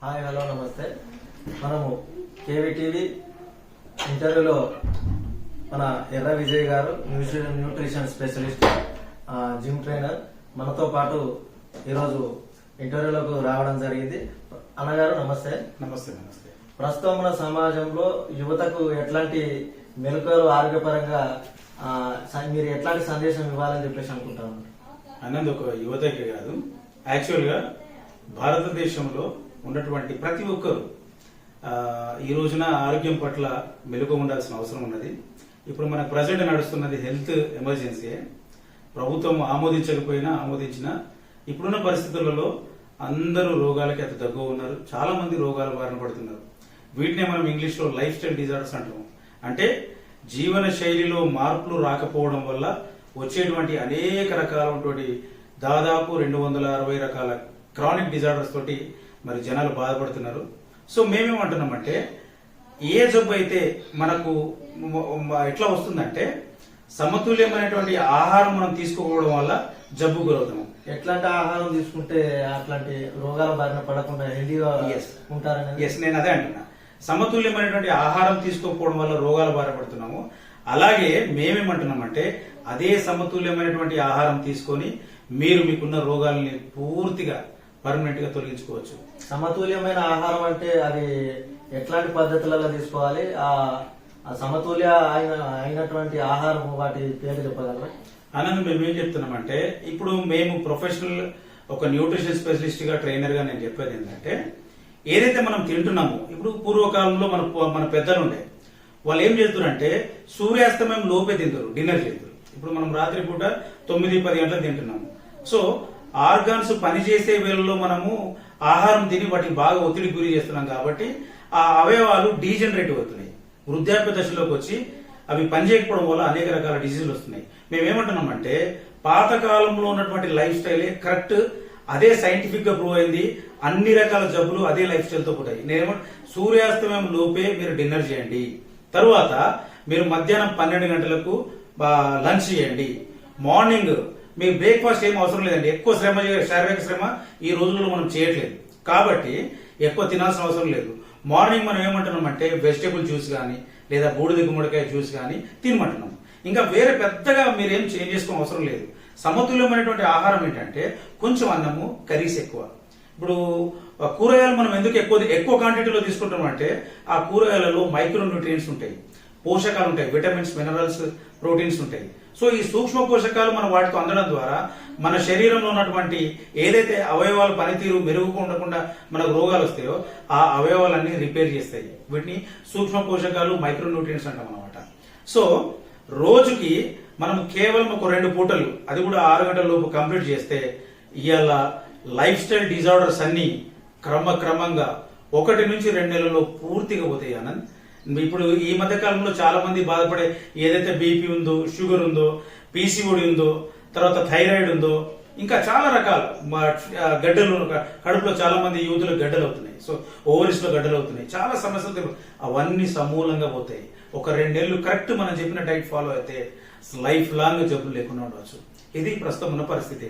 Hi hello నమస్తే. మనము కేవీటీవీ ఇంటర్వ్యూలో మన ఎర్ర విజయ్ గారు nutrition nutrition specialist gym trainer. మనతో పాటు ఈరోజు ఇంటర్వ్యూలకు రావడం జరిగింది. అన్నగారు నమస్తే. నమస్తే నమస్తే. ప్రస్తుతం మన సమాజంలో యువతకు ఎట్లాంటి మెలకువలు ఆరోగ్యపరంగా మీరు ఎట్లాంటి సందేశం ఇవ్వాలని చెప్పేసి అనుకుంటాను అన్నది ఒక యువతకి కాదు. యాక్చువల్గా భారతదేశంలో ఉన్నటువంటి ప్రతి ఒక్కరు ఈ రోజున ఆరోగ్యం పట్ల మెలుగు ఉండాల్సిన అవసరం ఉన్నది. ఇప్పుడు మన ప్రజెంట్ నడుస్తున్నది హెల్త్ ఎమర్జెన్సీ ప్రభుత్వం ఆమోదించకపోయినా ఆమోదించిన ఇప్పుడున్న పరిస్థితులలో అందరూ రోగాలకి అతి దగ్గు ఉన్నారు. చాలా మంది రోగాల బారిన పడుతున్నారు. వీటినే మనం ఇంగ్లీష్లో లైఫ్ స్టైల్ డిజార్డర్స్ అంటాం. అంటే జీవన శైలిలో మార్పులు రాకపోవడం వల్ల వచ్చేటువంటి అనేక రకాలటువంటి దాదాపు రెండు వందల అరవై రకాల క్రానిక్ డిజార్డర్స్ తోటి మరి జనాలు బాధపడుతున్నారు. సో మేమేమంటున్నామంటే ఏ జబ్బు అయితే మనకు ఎట్లా వస్తుందంటే సమతుల్యమైనటువంటి ఆహారం మనం తీసుకోకపోవడం వల్ల జబ్బు గురవుతాము. ఎట్లాంటి ఆహారం తీసుకుంటే అట్లాంటి రోగాల బారిన పడకుండా హెల్దీగా Yes. ఉంటారనేది? ఎస్ నేను అదే అంటున్నా. సమతుల్యమైనటువంటి ఆహారం తీసుకోకపోవడం వల్ల రోగాలు బాధపడుతున్నాము అలాగే మేమేమంటున్నామంటే అదే సమతుల్యమైనటువంటి ఆహారం తీసుకొని మీరు మీకున్న రోగాల్ని పూర్తిగా పర్మనెంట్గా తొలగించుకోవచ్చు. సమతుల్యమైన ఆహారం అంటే అది ఎట్లాంటి పద్ధతులలో తీసుకోవాలి? ఆ సమతుల్య అయిన అయినటువంటి ఆహారం వాటి పేరు చెప్పగలరా? ఆనంద్ మేము ఏం చెప్తున్నామంటే ఇప్పుడు మేము ప్రొఫెషనల్ ఒక న్యూట్రిషన్ స్పెషలిస్ట్గా ట్రైనర్గా నేను చెప్పేది ఏంటంటే ఏదైతే మనం తింటున్నామో ఇప్పుడు పూర్వకాలంలో మన మన పెద్దలు ఉండే వాళ్ళు ఏం చేస్తారంటే సూర్యాస్తమయం లోపే తింటారు డిన్నర్ చేస్తారు. ఇప్పుడు మనం రాత్రి పూట తొమ్మిది పది గంటలకు తింటున్నాము. సో ఆర్గాన్స్ పనిచేసే వేళల్లో మనము ఆహారం తిని వాటికి బాగా ఒత్తిడి గురి చేస్తున్నాం కాబట్టి ఆ అవయవాలు డీజనరేట్ అవుతున్నాయి. వృద్ధాప్య దశలోకి వచ్చి అవి పనిచేయకపోవడం వల్ల అనేక రకాల డిసీజులు వస్తున్నాయి. మేమేమంటున్నామంటే పాతకాలంలో ఉన్నటువంటి లైఫ్ స్టైలే కరెక్ట్ అదే సైంటిఫిక్గా ప్రూవ్ అయింది. అన్ని రకాల జబ్బులు అదే లైఫ్ స్టైల్తో పుట్టాయి. నేను సూర్యాస్తమయం లోపే మీరు డిన్నర్ చేయండి. తరువాత మీరు మధ్యాహ్నం పన్నెండు గంటలకు లంచ్ చేయండి. మార్నింగ్ మీకు బ్రేక్ఫాస్ట్ ఏం అవసరం లేదండి. ఎక్కువ శ్రమ శారీరక శ్రమ ఈ రోజుల్లో మనం చేయట్లేదు. కాబట్టి ఎక్కువ తినాల్సిన అవసరం లేదు. మార్నింగ్ మనం ఏమంటున్నామంటే వెజిటేబుల్ జ్యూస్ కానీ లేదా బూడిద గుమ్మడికాయ జ్యూస్ కానీ తినమంటున్నాం. ఇంకా వేరే పెద్దగా మీరేం చేంజ్ చేసుకోవడం అవసరం లేదు. సమతుల్యమైనటువంటి ఆహారం ఏంటంటే కొంచెం అన్నము కర్రీస్ ఎక్కువ. ఇప్పుడు కూరగాయలు మనం ఎందుకు ఎక్కువ ఎక్కువ క్వాంటిటీలో తీసుకుంటాం అంటే ఆ కూరగాయలలో మైక్రో న్యూట్రియంట్స్ ఉంటాయి. పోషకాలు ఉంటాయి విటమిన్స్ మినరల్స్ ప్రోటీన్స్ ఉంటాయి. సో ఈ సూక్ష్మ పోషకాలు మనం వాటితో అందడం ద్వారా మన శరీరంలో ఉన్నటువంటి ఏదైతే అవయవాల పనితీరు మెరుగు ఉండకుండా మనకు రోగాలు వస్తాయో ఆ అవయవాలన్నీ రిపేర్ చేస్తాయి. వీటిని సూక్ష్మ పోషకాలు మైక్రో న్యూట్రియంట్స్ అంటాం అనమాట సో రోజుకి మనం కేవలం ఒక రెండు పూటలు అది కూడా ఆరు గంటల లోపు కంప్లీట్ చేస్తే ఇవాళ లైఫ్ స్టైల్ డిజార్డర్స్ అన్ని క్రమక్రమంగా ఒకటి నుంచి రెండు నెలల్లో పూర్తిగా పోతాయి ఆనంద్. ఇప్పుడు ఈ మధ్య కాలంలో చాలా మంది బాధపడే ఏదైతే బీపీ ఉందో షుగర్ ఉందో పీసీఓడి ఉందో తర్వాత థైరాయిడ్ ఉందో ఇంకా చాలా రకాలు. గడ్డలు కడుపులో చాలా మంది యూతులకు గడ్డలు అవుతున్నాయి. సో ఓవరీస్లో గడ్డలు అవుతున్నాయి. చాలా సమస్యలు అవన్నీ సమూలంగా పోతాయి. ఒక రెండు నెలలు కరెక్ట్ మనం చెప్పిన డైట్ ఫాలో అయితే లైఫ్ లాంగ్ జబ్బులు లేకుండా ఉండవచ్చు. ఇది ప్రస్తుతం ఉన్న పరిస్థితి.